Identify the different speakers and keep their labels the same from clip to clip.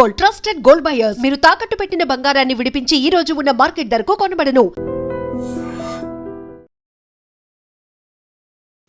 Speaker 1: Gold trusted gold buyers. మీరు తాకట్టు పెట్టిన బంగారాన్ని విడిపించి ఈ రోజు ఉన్న మార్కెట్ ధరకు కొనబడను.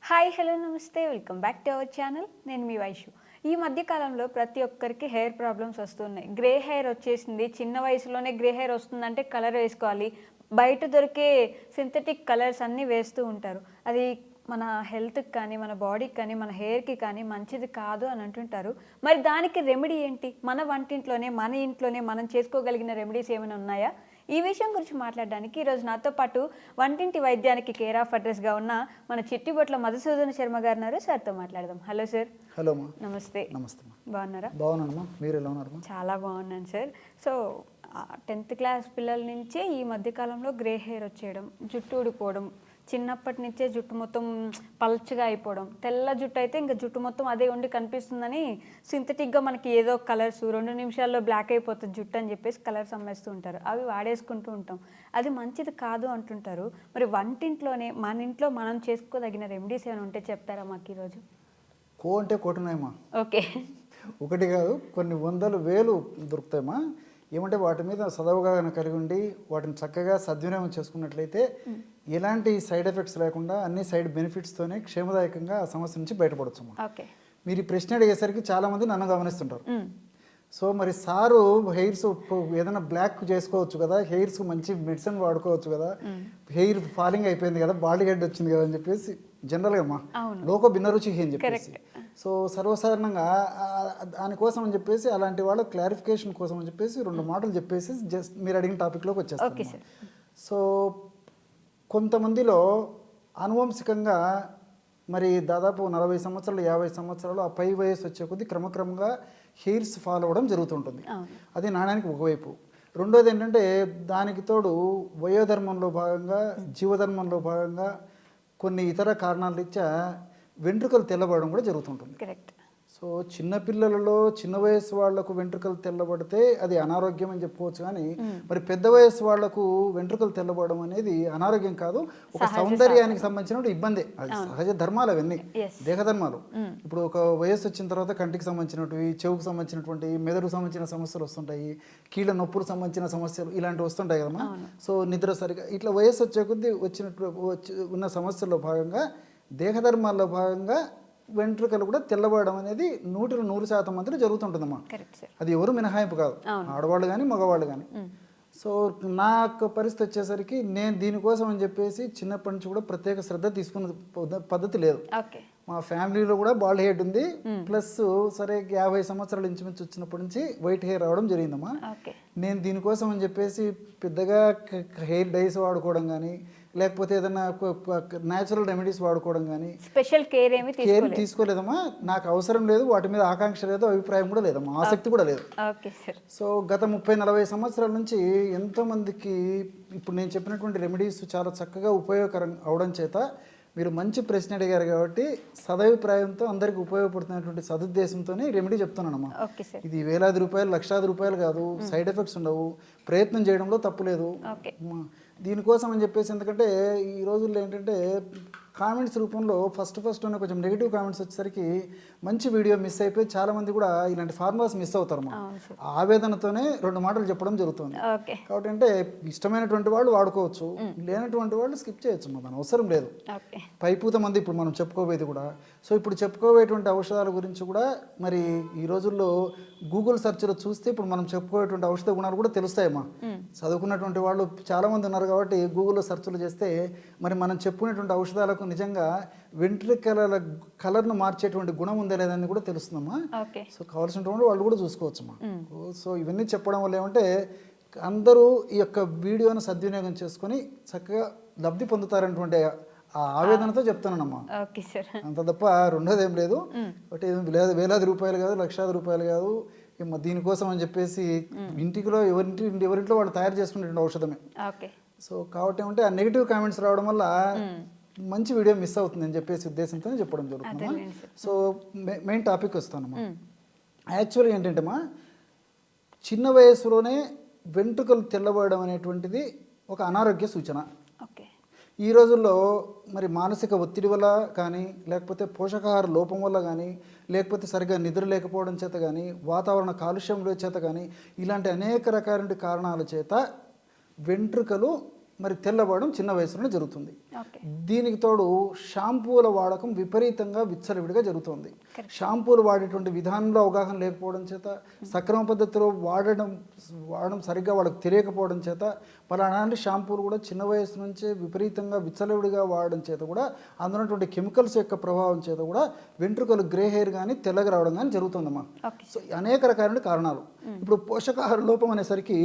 Speaker 2: హాయ్ హలో నమస్తే. Welcome back to our channel. నేను మీ వైషు. ఈ మధ్య కాలంలో ప్రతి ఒక్కరికి హెయిర్ ప్రాబ్లమ్స్ వస్తున్నాయి. గ్రే హెయిర్ వచ్చేసింది. చిన్న వయసులోనే గ్రే హెయిర్ వస్తుందంటే కలర్ వేసుకోవాలి. బయట దొరికే సింథటిక్ కలర్స్ అన్నీ వేస్తూ ఉంటారు. అది మన హెల్త్కి కానీ మన బాడీకి కానీ మన హెయిర్కి కానీ మంచిది కాదు అని అంటుంటారు. మరి దానికి రెమెడీ ఏంటి? మన వంటింట్లోనే మన ఇంట్లోనే మనం చేసుకోగలిగిన రెమెడీస్ ఏమైనా ఉన్నాయా? ఈ విషయం గురించి మాట్లాడడానికి ఈరోజు నాతో పాటు వంటింటి వైద్యానికి కేర్ ఆఫ్ అడ్రస్గా ఉన్న మన చిట్టిబొట్ల మధుసూదన శర్మ గారు ఉన్నారు సార్తో మాట్లాడదాం. Hello sir.
Speaker 3: హలో
Speaker 2: నమస్తే.
Speaker 3: నమస్తే
Speaker 2: బాగున్నారా?
Speaker 3: బాగున్నానమ్మా. మీరు ఎలా ఉన్నారమ్మా
Speaker 2: చాలా బాగున్నాను సార్. సో టెన్త్ క్లాస్ పిల్లల నుంచే ఈ మధ్యకాలంలో గ్రే హెయిర్ వచ్చేయడం జుట్టు ఊడిపోవడం చిన్నప్పటి నుంచే జుట్టు మొత్తం పల్చగా అయిపోవడం. తెల్ల జుట్టు అయితే ఇంకా జుట్టు మొత్తం అదే ఉండి కనిపిస్తుందని సింథటిక్గా మనకి ఏదో కలర్స్ రెండు నిమిషాల్లో బ్లాక్ అయిపోతుంది జుట్టు అని చెప్పేసి కలర్స్ అమ్మేస్తూ ఉంటారు. అవి వాడేసుకుంటూ ఉంటాం. అది మంచిది కాదు అంటుంటారు. మరి వంటింట్లోనే మన ఇంట్లో మనం చేసుకోదగిన రెమెడీస్ ఏమైనా ఉంటే చెప్తారా మాకు ఈరోజు
Speaker 3: కో అంటే కోటున్నాయమ్మా
Speaker 2: ఓకే.
Speaker 3: ఒకటి కాదు కొన్ని వందలు వేలు దొరుకుతాయమ్మా. ఏమంటే వాటి మీద సదవగాహన కలిగి ఉండి వాటిని చక్కగా సద్వినియోగం చేసుకున్నట్లయితే ఎలాంటి సైడ్ ఎఫెక్ట్స్ లేకుండా అన్ని సైడ్ బెనిఫిట్స్తోనే క్షేమదాయకంగా ఆ సమస్య నుంచి బయటపడొచ్చమ్మా
Speaker 2: ఓకే.
Speaker 3: మీరు ఈ ప్రశ్న అడిగేసరికి చాలామంది నన్ను గమనిస్తుంటారు. సో మరి సారు హెయిర్స్ ఏదైనా బ్లాక్ చేసుకోవచ్చు కదా హెయిర్స్ మంచి మెడిసిన్ వాడుకోవచ్చు కదా హెయిర్ ఫాలింగ్ అయిపోయింది కదా బాడీ హెడ్ వచ్చింది కదా అని చెప్పేసి జనరల్గా అమ్మా
Speaker 2: అవును.
Speaker 3: లోక భిన్నరుచి అని చెప్పేసి. సో సర్వసాధారణంగా దానికోసం అని చెప్పేసి అలాంటి వాళ్ళ క్లారిఫికేషన్ కోసం అని చెప్పేసి రెండు మాటలు చెప్పేసి జస్ట్ మీరు అడిగిన టాపిక్లోకి
Speaker 2: సార్.
Speaker 3: సో కొంతమందిలో అనువంశికంగా మరి దాదాపు నలభై సంవత్సరాలు యాభై సంవత్సరాలు ఆ పై వయసు వచ్చే కొద్దీ క్రమక్రమంగా హెయిర్స్ ఫాల్ అవ్వడం జరుగుతుంటుంది. అది నాణ్యానికి ఒకవైపు. రెండోది ఏంటంటే దానికి తోడు వయోధర్మంలో భాగంగా జీవధర్మంలో భాగంగా కొన్ని ఇతర కారణాల రీత్యా వెంట్రుకలు తెల్లబడడం కూడా జరుగుతుంటుంది.
Speaker 2: కరెక్ట్.
Speaker 3: సో చిన్నపిల్లలలో చిన్న వయసు వాళ్ళకు వెంట్రుకలు తెల్లబడితే అది అనారోగ్యం అని చెప్పుకోవచ్చు కానీ మరి పెద్ద వయసు వాళ్ళకు వెంట్రుకలు తెల్లబడడం అనేది అనారోగ్యం కాదు ఒక సౌందర్యానికి సంబంధించిన ఇబ్బంది. అది సహజ ధర్మాలు అవన్నీ. దేహధర్మాలు. ఇప్పుడు ఒక వయసు వచ్చిన తర్వాత కంటికి సంబంధించినవి చెవుకు సంబంధించినటువంటి మెదడుకు సంబంధించిన సమస్యలు వస్తుంటాయి. కీళ్ళ నొప్పులకు సంబంధించిన సమస్యలు ఇలాంటివి వస్తుంటాయి కదమ్మా సో నిద్ర సరిగా ఇట్లా వయసు వచ్చే కొద్దీ వచ్చినట్టు వచ్చి ఉన్న సమస్యల్లో భాగంగా దేహధర్మాల్లో భాగంగా వెంట్రుకలు కూడా తెల్లబడడం అనేది నూటిలో నూరు శాతం మందిలో జరుగుతుంటుందమ్మా. అది ఎవరు మినహాయింపు కాదు. ఆడవాళ్ళు కానీ మగవాళ్ళు కానీ సో నాకు పరిస్థితి వచ్చేసరికి నేను దీనికోసం అని చెప్పేసి చిన్నప్పటి నుంచి కూడా ప్రత్యేక శ్రద్ధ తీసుకున్న పద్ధ- పద్ధతి లేదు. మా ఫ్యామిలీలో కూడా బాల్డ్ హెడ్ ఉంది. ప్లస్ సరే యాభై సంవత్సరాలు ఇంచుమించు వచ్చినప్పటి నుంచి వైట్ హెయిర్ రావడం జరిగిందమ్మా. నేను దీనికోసం అని చెప్పేసి పెద్దగా హెయిర్ డైస్ వాడుకోవడం కానీ లేకపోతే ఏదైనా న్యాచురల్ రెమెడీస్ వాడుకోవడం కానీ
Speaker 2: స్పెషల్ కేర్ ఏమి
Speaker 3: కేర్
Speaker 2: తీసుకోలేదు.
Speaker 3: తీసుకోలేదమ్మా. నాకు అవసరం లేదు వాటి మీద ఆకాంక్ష లేదు అభిప్రాయం కూడా లేదమ్మా. ఆసక్తి కూడా లేదు. సో గత ముప్పై నలభై సంవత్సరాల నుంచి ఎంతోమందికి ఇప్పుడు నేను చెప్పినటువంటి రెమెడీస్ చాలా చక్కగా ఉపయోగకరం అవడం చేత మీరు మంచి ప్రశ్న అడిగారు కాబట్టి సదభిప్రాయంతో అందరికీ ఉపయోగపడుతున్నటువంటి సదుద్దేశంతోనే రెమెడీ చెప్తున్నానమ్మా. ఇది వేలాది రూపాయలు లక్షలాది రూపాయలు కాదు సైడ్ ఎఫెక్ట్స్ ఉండవు ప్రయత్నం చేయడంలో తప్పు లేదు
Speaker 2: ఓకే.
Speaker 3: అమ్మా, దీనికోసం అని చెప్పేసి ఎందుకంటే ఈ రోజుల్లో ఏంటంటే కామెంట్స్ రూపంలో ఫస్ట్ ఫస్ట్ ఉన్న కొంచెం నెగిటివ్ కామెంట్స్ వచ్చేసరికి మంచి వీడియో మిస్ అయిపోయి చాలా మంది కూడా ఇలాంటి ఫార్ములాస్ మిస్ అవుతారు ఆ ఆవేదనతోనే రెండు మాటలు చెప్పడం జరుగుతుంది. కాబట్టి అంటే ఇష్టమైనటువంటి వాళ్ళు వాడుకోవచ్చు లేనటువంటి వాళ్ళు స్కిప్ చేయొచ్చు దాని అవసరం లేదు. పైపూత మంది ఇప్పుడు మనం చెప్పుకోబోయేది కూడా. సో ఇప్పుడు చెప్పుకోబోయేటువంటి ఔషధాల గురించి కూడా మరి ఈ రోజుల్లో గూగుల్ సెర్చ్లో చూస్తే ఇప్పుడు మనం చెప్పుకోయేటువంటి ఔషధ గుణాలు కూడా తెలుస్తాయమ్మా చదువుకున్నటువంటి వాళ్ళు చాలామంది ఉన్నారు కాబట్టి గూగుల్లో సెర్చ్లు చేస్తే మరి మనం చెప్పుకునేటువంటి ఔషధాలకు నిజంగా వెంట్రుకల కలర్ను మార్చేటువంటి గుణం ఉందా లేదని కూడా తెలుస్తుందమ్మా. సో కావాల్సినటువంటి వాళ్ళు కూడా చూసుకోవచ్చమ్మా. సో ఇవన్నీ చెప్పడం వల్ల ఏమంటే అందరూ ఈ యొక్క వీడియోను సద్వినియోగం చేసుకొని చక్కగా లబ్ధి పొందుతారనేటువంటి ఆ ఆవేదనతో
Speaker 2: సార్.
Speaker 3: అంత తప్ప రెండోది ఏం లేదు. ఒకటి వేలాది రూపాయలు కాదు లక్షలాది రూపాయలు కాదు. దీనికోసం అని చెప్పేసి ఇంటిలో ఎవరింటి ఎవరింట్లో వాళ్ళు తయారు చేసుకునేటువంటి ఔషధమే. సో కాబట్టి ఏమంటే ఆ నెగిటివ్ కామెంట్స్ రావడం వల్ల మంచి వీడియో మిస్ అవుతుంది అని చెప్పేసి ఉద్దేశంతో చెప్పడం
Speaker 2: సార్.
Speaker 3: సో మెయిన్ టాపిక్ వస్తానమ్మా యాక్చువల్గా ఏంటంటేమా చిన్న వయసులోనే వెంట్రుకలు తెల్లబడడం అనేటువంటిది ఒక అనారోగ్య సూచన.
Speaker 2: ఓకే.
Speaker 3: ఈ రోజుల్లో మరి మానసిక ఒత్తిడి వల్ల కానీ లేకపోతే పోషకాహార లోపం వల్ల కానీ లేకపోతే సరిగ్గా నిద్ర లేకపోవడం చేత కానీ వాతావరణ కాలుష్యం చేత కానీ ఇలాంటి అనేక రకాల కారణాల చేత వెంట్రుకలు మరి తెల్లబడడం చిన్న వయసులోనే జరుగుతుంది. దీనికి తోడు షాంపూల వాడకం విపరీతంగా విచ్చలవిడిగా జరుగుతుంది. షాంపూలు వాడేటువంటి విధానంలో అవగాహన లేకపోవడం చేత సక్రమ పద్ధతిలో వాడడం వాడడం సరిగ్గా వాళ్ళకి తెలియకపోవడం చేత అలాంటి షాంపూలు కూడా చిన్న వయసు నుంచే విపరీతంగా విచ్చలవిడిగా వాడడం చేత కూడా అందులో కెమికల్స్ యొక్క ప్రభావం చేత కూడా వెంట్రుకలు గ్రే హెయిర్ కానీ తెల్లగా రావడం కానీ జరుగుతుందమ్మా. సో అనేక రకాలైన కారణాలు. ఇప్పుడు పోషకాహార లోపం అనేసరికి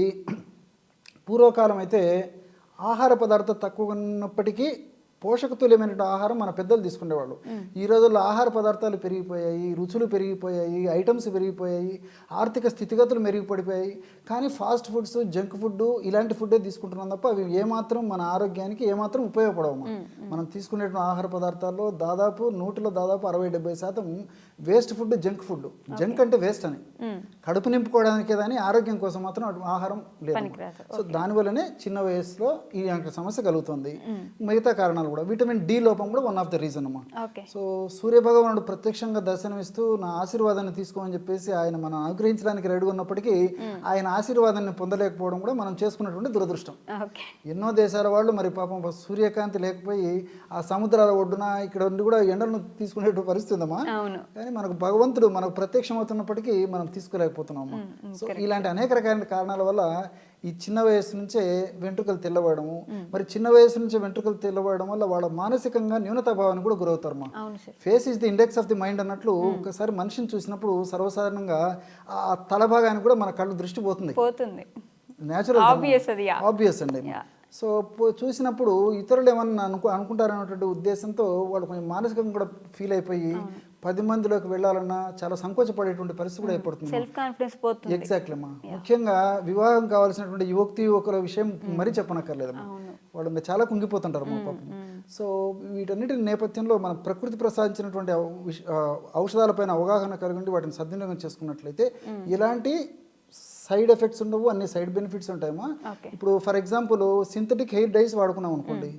Speaker 3: పూర్వకాలం అయితే ఆహార పదార్థం తక్కువ ఉన్నప్పటికీ పోషకతుల్యమైన ఆహారం మన పెద్దలు తీసుకునేవాళ్ళు. ఈ రోజుల్లో ఆహార పదార్థాలు పెరిగిపోయాయి రుచులు పెరిగిపోయాయి ఐటమ్స్ పెరిగిపోయాయి ఆర్థిక స్థితిగతులు మెరుగుపడిపోయాయి. కానీ ఫాస్ట్ ఫుడ్స్ జంక్ ఫుడ్ ఇలాంటి ఫుడ్డే తీసుకుంటున్నాం తప్ప అవి ఏమాత్రం మన ఆరోగ్యానికి ఏమాత్రం ఉపయోగపడవు మనం తీసుకునే ఆహార పదార్థాల్లో దాదాపు నూటిలో దాదాపు అరవై డెబ్బై శాతం waste food junk food. Junk అంటే వేస్ట్ అని. కడుపు నింపుకోవడానికే కానీ ఆరోగ్యం కోసం మాత్రం అటు ఆహారం లేదు. సో దానివల్లనే చిన్న వయసులో ఈ యొక్క సమస్య కలుగుతుంది. మిగతా కారణాలు కూడా. విటమిన్ డి లోపం కూడా వన్ ఆఫ్ ద రీజన్ అమ్మా సో సూర్యభగవానుడు ప్రత్యక్షంగా దర్శనమిస్తూ నా ఆశీర్వాదాన్ని తీసుకోమని చెప్పేసి ఆయన మనం అనుగ్రహించడానికి రెడీ ఉన్నప్పటికీ ఆయన ఆశీర్వాదాన్ని పొందలేకపోవడం కూడా మనం చేసుకున్నటువంటి దురదృష్టం. ఎన్నో దేశాల వాళ్ళు మరి పాపం సూర్యకాంతి లేకపోయి ఆ సముద్రాల ఒడ్డున ఇక్కడ ఉండి కూడా ఎండలను తీసుకునే పరిస్థితి ఉందమ్మా. కానీ మనకు భగవంతుడు మనకు ప్రత్యక్షమవుతున్నప్పటికీ మనం తీసుకోలేకపోతున్నాము. సో ఇలాంటి అనేక రకాల కారణాల వల్ల ఈ చిన్న వయసు నుంచే వెంట్రుకలు తెల్లబడము మరి చిన్న వయసు నుంచే వెంట్రుకలు తెల్లబడడం వల్ల వాళ్ళ మానసికంగా న్యూనతాభావానికి కూడా గురవుతారు మా. Face is the index of the mind అన్నట్లు ఒకసారి మనిషిని చూసినప్పుడు సర్వసాధారణంగా ఆ తల భాగానికి కూడా మన కళ్ళు దృష్టి పోతుంది. Natural
Speaker 2: yeah.
Speaker 3: ఆబ్వియస్ అండి. సో చూసినప్పుడు ఇతరులు ఏమన్నా అనుకు అనుకుంటారనేటువంటి ఉద్దేశంతో వాళ్ళు కొంచెం మానసికంగా కూడా ఫీల్ అయిపోయి పది మందిలోకి వెళ్ళాలన్నా చాలా సంకోచపడేటువంటి పరిస్థితి కూడా ఏర్పడుతుంది.
Speaker 2: సెల్ఫ్ కాన్ఫిడెన్స్ పోతుంది.
Speaker 3: ఎగ్జాక్ట్లీ అమ్మా. ముఖ్యంగా వివాహం కావాల్సినటువంటి యువక్తి యువకుల విషయం మరీ చెప్పనక్కర్లేదమ్మా వాళ్ళు ఇంకా చాలా కుంగిపోతుంటారు మా పాపం. సో వీటన్నిటి నేపథ్యంలో మన ప్రకృతి ప్రసాదించినటువంటి ఔషధాలపైన అవగాహన కలిగి వాటిని సద్వినియోగం చేసుకున్నట్లయితే ఇలాంటి సైడ్ ఎఫెక్ట్స్ ఉండవు అన్ని సైడ్ బెనిఫిట్స్ ఉంటాయమ్మా. ఇప్పుడు for example synthetic hair dyes వాడుకున్నాం అనుకోండి.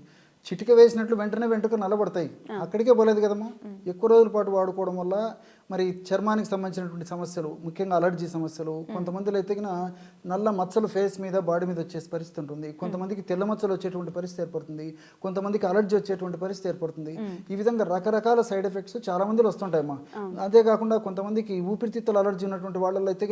Speaker 3: చిటిక వేసినట్లు వెంటనే వెంట్రుక నల్లబడతాయి. అక్కడికే పోలేదు కదమ్మా. ఎక్కువ రోజుల పాటు వాడుకోవడం వల్ల మరి చర్మానికి సంబంధించినటువంటి సమస్యలు ముఖ్యంగా అలర్జీ సమస్యలు కొంతమందిలో అయితే నల్ల మచ్చలు ఫేస్ మీద బాడీ మీద వచ్చే పరిస్థితి ఉంటుంది. కొంతమందికి తెల్ల మచ్చలు వచ్చేటువంటి పరిస్థితి ఏర్పడుతుంది. కొంతమందికి అలర్జీ వచ్చేటువంటి పరిస్థితి ఏర్పడుతుంది. ఈ విధంగా రకరకాల సైడ్ ఎఫెక్ట్స్ చాలా మందిలో వస్తుంటాయమ్మా అదే కాకుండా కొంతమందికి ఊపిరితిత్తుల అలర్జీ ఉన్నటువంటి వాళ్ళలో అయితే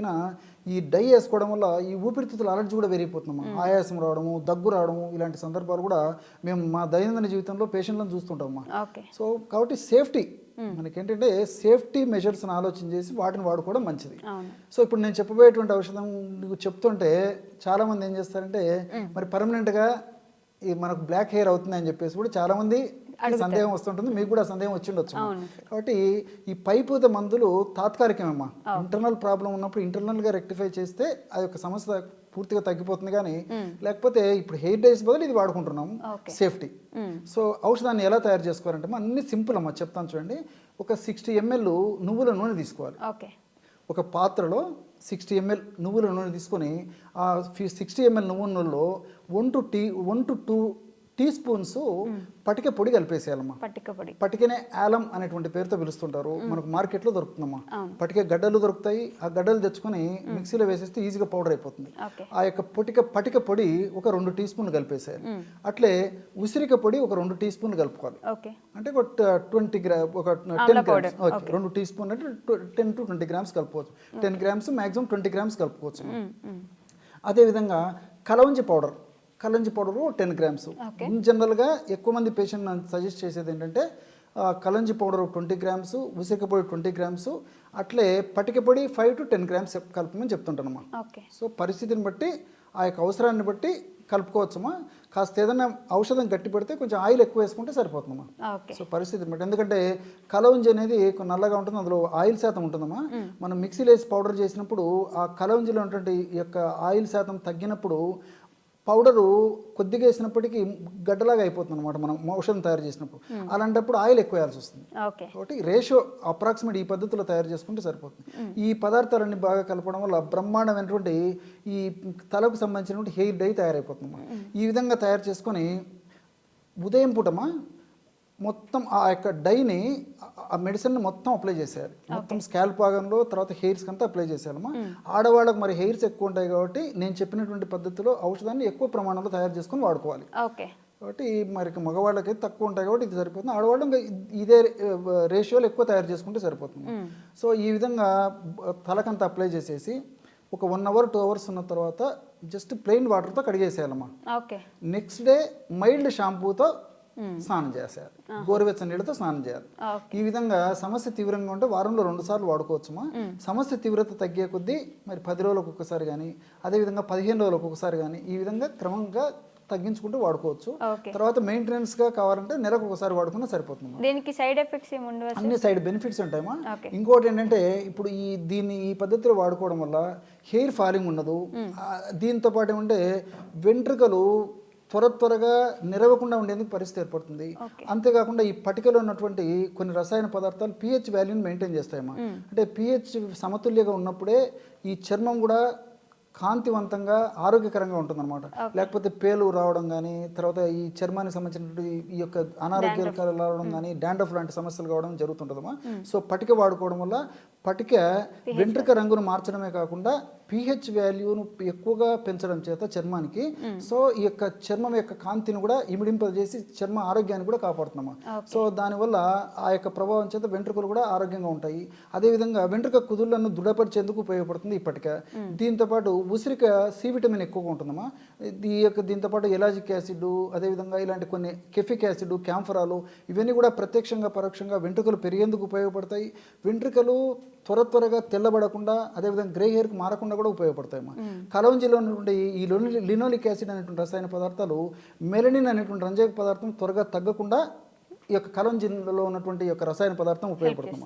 Speaker 3: ఈ డై వేసుకోవడం వల్ల ఈ ఊపిరితిత్తుల అలర్జీ కూడా పెరిగిపోతుందమ్మా. ఆయాసం రావడము దగ్గు రావడము ఇలాంటి సందర్భాలు కూడా మేము మా దైనందిన జీవితంలో పేషెంట్లను చూస్తుంటామమ్మా సో కాబట్టి సేఫ్టీ మనకేంటంటే సేఫ్టీ మెజర్స్ని ఆలోచన చేసి వాటిని వాడుకోవడం మంచిది. సో ఇప్పుడు నేను చెప్పబోయేటువంటి ఔషధం నీకు చెప్తుంటే చాలా మంది ఏం చేస్తారంటే మరి పర్మనెంట్గా ఈ మనకు బ్లాక్ హెయిర్ అవుతుంది అని చెప్పేసి కూడా చాలా మంది ఈ సందేహం వస్తుంటుంది. మీకు కూడా సందేహం వచ్చి ఉండొచ్చు
Speaker 2: అవును.
Speaker 3: కాబట్టి ఈ పైపూత మందులు తాత్కాలికమేమ్మా. ఇంటర్నల్ ప్రాబ్లం ఉన్నప్పుడు internal గా రెక్టిఫై చేస్తే ఆ యొక్క సమస్య పూర్తిగా తగ్గిపోతుంది కానీ లేకపోతే ఇప్పుడు హెయిర్ డైస్ బదులు ఇది వాడుకుంటున్నాము
Speaker 2: Okay.
Speaker 3: సేఫ్టీ. సో ఔషధాన్ని ఎలా తయారు చేసుకోవాలంటే అన్ని సింపుల్ అమ్మా చెప్తాను చూడండి. ఒక సిక్స్టీ ఎంఎల్ నువ్వుల నూనె తీసుకోవాలి.
Speaker 2: ఓకే.
Speaker 3: ఒక పాత్రలో సిక్స్టీ ఎంఎల్ నువ్వుల నూనె తీసుకొని ఆ సిక్స్టీ ఎంఎల్ నువ్వుల నూనెలో one to tea one to two teaspoons పటిక పొడి కలిపేసేయాలమ్మా.
Speaker 2: పట్టిక పొడి.
Speaker 3: పటికనే ఆలం అనేటువంటి పేరుతో పిలుస్తుంటారు. మనకు మార్కెట్లో దొరుకుతుందమ్మా. పటిక గడ్డలు దొరుకుతాయి. ఆ గడ్డలు తెచ్చుకొని మిక్సీలో వేసేస్తే ఈజీగా పౌడర్ అయిపోతుంది. ఆ యొక్క పొటిక పటిక పొడి ఒక రెండు టీ స్పూన్లు కలిపేసేయాలి. అట్లే ఉసిరిక పొడి ఒక రెండు టీ స్పూన్లు కలుపుకోవాలి. అంటే ఒక ట్వంటీ గ్రా ఒక టెన్ గ్రామ్స్. ఓకే. రెండు టీ స్పూన్ అంటే టెన్ టు ట్వంటీ గ్రామ్స్ కలుపుకోవచ్చు. Ten grams maximum twenty grams కలుపుకోవచ్చు. అదేవిధంగా కలవంజి powder. Kalonji powder ten grams. In జనరల్గా ఎక్కువ మంది పేషెంట్ నన్ను సజెస్ట్ చేసేది ఏంటంటే కలంజి పౌడర్ ట్వంటీ గ్రామ్స్ ఉసిరిక పొడి ట్వంటీ గ్రామ్స్ అట్లే పటిక పొడి ఫైవ్ టు టెన్ గ్రామ్స్ కలపమని చెప్తుంటానమ్మా సో పరిస్థితిని బట్టి ఆ యొక్క అవసరాన్ని బట్టి కలుపుకోవచ్చమ్మా కాస్త ఏదైనా ఔషధం గట్టి పెడితే కొంచెం ఆయిల్ ఎక్కువ వేసుకుంటే సరిపోతుందమ్మా సో పరిస్థితిని బట్టి. ఎందుకంటే కలవంజి అనేది నల్లగా ఉంటుంది అందులో ఆయిల్ శాతం ఉంటుందమ్మా మనం మిక్సీలో వేసి పౌడర్ చేసినప్పుడు ఆ కలవంజిలో ఉన్నటువంటి యొక్క ఆయిల్ శాతం తగ్గినప్పుడు పౌడరు కొద్దిగా వేసినప్పటికీ గడ్డలాగా అయిపోతుంది అనమాట మనం ఔషధం తయారు చేసినప్పుడు. అలాంటప్పుడు ఆయిల్ ఎక్కువ వేయాల్సి వస్తుంది కాబట్టి రేషియో అప్రాక్సిమేట్ ఈ పద్ధతిలో తయారు చేసుకుంటే సరిపోతుంది. ఈ పదార్థాలన్నీ బాగా కలపడం వల్ల బ్రహ్మాండమైనటువంటి ఈ తలకు సంబంధించినటువంటి హెయిర్ డై తయారైపోతుంది. ఈ విధంగా తయారు చేసుకొని ఉదయం పూటమా మొత్తం ఆ యొక్క డైని ఆ- మెడిసిన్ మొత్తం అప్లై చేసేయాలి. మొత్తం స్కాల్ప్ భాగంలో తర్వాత హెయిర్స్ అంతా అప్లై చేసేయాలమ్మా. ఆడవాళ్ళకి మరి హెయిర్స్ ఎక్కువ ఉంటాయి కాబట్టి నేను చెప్పినటువంటి పద్ధతిలో ఔషధాన్ని ఎక్కువ ప్రమాణంలో తయారు చేసుకొని వాడుకోవాలి.
Speaker 2: ఓకే.
Speaker 3: కాబట్టి మరి మగవాళ్ళకి తక్కువ ఉంటాయి కాబట్టి ఇది సరిపోతుంది. ఆడవాళ్ళు ఇదే రేషియోలో ఎక్కువ తయారు చేసుకుంటే సరిపోతుంది. సో ఈ విధంగా తలకంతా అప్లై చేసేసి ఒక వన్ అవర్ టూ అవర్స్ ఉన్న తర్వాత జస్ట్ ప్లెయిన్ వాటర్తో కడిగేసేయాలమ్మా.
Speaker 2: ఓకే.
Speaker 3: నెక్స్ట్ డే మైల్డ్ షాంపూతో స్నానం చేసేయాలి. గోరువెచ్చని నీళ్ళతో స్నానం చేయాలి. ఈ విధంగా సమస్య తీవ్రంగా ఉంటే వారంలో రెండు సార్లు వాడుకోవచ్చుమా సమస్య తీవ్రత తగ్గే కొద్దీ మరి పది రోజులకు ఒక్కసారి కానీ అదేవిధంగా పదిహేను రోజులకు ఒకసారి కానీ ఈ విధంగా క్రమంగా తగ్గించుకుంటూ వాడుకోవచ్చు. తర్వాత మెయింటెనెన్స్గా కావాలంటే నెలకు ఒకసారి వాడుకున్నా సరిపోతుంది
Speaker 2: దీనికి సైడ్ ఎఫెక్ట్స్
Speaker 3: అన్ని సైడ్ బెనిఫిట్స్ ఉంటాయమ్మా. ఇంకోటి ఏంటంటే ఇప్పుడు ఈ దీన్ని ఈ పద్ధతిలో వాడుకోవడం వల్ల హెయిర్ ఫాలింగ్ ఉండదు. దీంతో పాటు ఏమంటే వెంట్రుకలు త్వర త్వరగా నిరవకుండా ఉండేందుకు పరిస్థితి ఏర్పడుతుంది. అంతేకాకుండా ఈ పటికలో ఉన్నటువంటి కొన్ని రసాయన పదార్థాలు పిహెచ్ వాల్యూని మెయింటైన్ చేస్తాయమ్మా. అంటే పిహెచ్ సమతుల్యంగా ఉన్నప్పుడే ఈ చర్మం కూడా కాంతివంతంగా ఆరోగ్యకరంగా ఉంటుందన్నమాట. లేకపోతే పేలు రావడం కానీ తర్వాత ఈ చర్మానికి సంబంధించినటువంటి ఈ యొక్క అనారోగ్యాలు రావడం కానీ డాండ్రఫ్ లాంటి సమస్యలు కావడం జరుగుతుంటుందమ్మా. సో పటిక వాడుకోవడం వల్ల పటిక వెంట్రుక రంగును మార్చడమే కాకుండా పిహెచ్ వాల్యూను ఎక్కువగా పెంచడం చేత చర్మానికి సో ఈ యొక్క చర్మం యొక్క కాంతిని కూడా ఇమిడింపజేసి చర్మ ఆరోగ్యాన్ని కూడా కాపాడుతున్నామా. సో దానివల్ల ఆ యొక్క ప్రభావం చేత వెంట్రుకలు కూడా ఆరోగ్యంగా ఉంటాయి. అదేవిధంగా వెంట్రుక కుదుళ్ళను దృఢపరిచేందుకు ఉపయోగపడుతుంది ఇప్పటిక. దీంతో పాటు ఉసిరిక సి విటమిన్ ఎక్కువగా ఉంటుందమ్మా. ఈ యొక్క దీంతో పాటు ఎలాజిక్ యాసిడ్ అదేవిధంగా ఇలాంటి కొన్ని కెఫిక్ యాసిడ్ క్యాంఫరాలు ఇవన్నీ కూడా ప్రత్యక్షంగా పరోక్షంగా వెంట్రుకలు పెరిగేందుకు ఉపయోగపడతాయి. వెంట్రుకలు త్వర త్వరగా తెల్లబడకుండా అదేవిధంగా గ్రే హెయిర్కి మారకుండా కూడా ఉపయోగపడతాయి అమ్మా కలవంజిలో ఉన్నటువంటి ఈ లినోలిక్ యాసిడ్ అనేటువంటి రసాయన పదార్థాలు మెలనిన్ అనేటువంటి రంజక పదార్థం త్వరగా తగ్గకుండా ఈ యొక్క కలంజిన్లో ఉన్నటువంటి యొక్క రసాయన పదార్థం ఉపయోగపడుతుంది.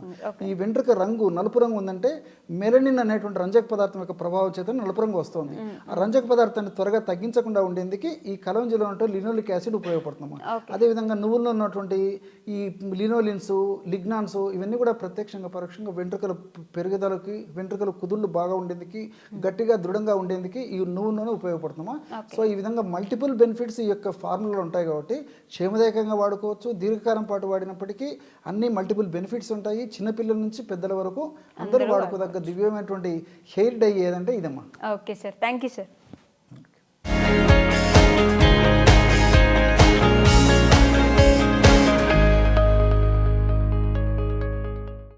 Speaker 3: ఈ వెంట్రుక రంగు నలుపు రంగు ఉందంటే మెలనిన్ అనేటువంటి రంజక పదార్థం యొక్క ప్రభావం చేత నలుపు రంగు వస్తుంది. ఆ రంజక పదార్థాన్ని త్వరగా తగ్గించకుండా ఉండేందుకు ఈ కలంజిలో ఉన్నటువంటి లినోలిక్ యాసిడ్ ఉపయోగపడుతుంది అదేవిధంగా నువ్వుల్లో ఉన్నటువంటి ఈ లినోలిన్స్ లిగ్నాన్స్ ఇవన్నీ కూడా ప్రత్యక్షంగా పరోక్షంగా వెంట్రుకల పెరుగుదలకి వెంట్రుకల కుదుళ్ళు బాగా ఉండేందుకు గట్టిగా దృఢంగా ఉండేందుకు ఈ నువ్వు నూనె ఉపయోగపడుతుందమ్మా సో ఈ విధంగా మల్టిపుల్ బెనిఫిట్స్ ఈ యొక్క ఫార్ములాలో ఉంటాయి కాబట్టి క్షేమదాయకంగా వాడుకోవచ్చు దీర్ఘకాలం పాటు వాడినప్పటికీ అన్ని మల్టిపుల్ బెనిఫిట్స్ ఉంటాయి. చిన్నపిల్లల నుంచి పెద్దల వరకు అందరూ వాడుకోదగ్గ దివ్యమైనటువంటి హెయిర్ డై ఏదంటే ఇదమ్మా.
Speaker 2: Okay sir. Thank you sir.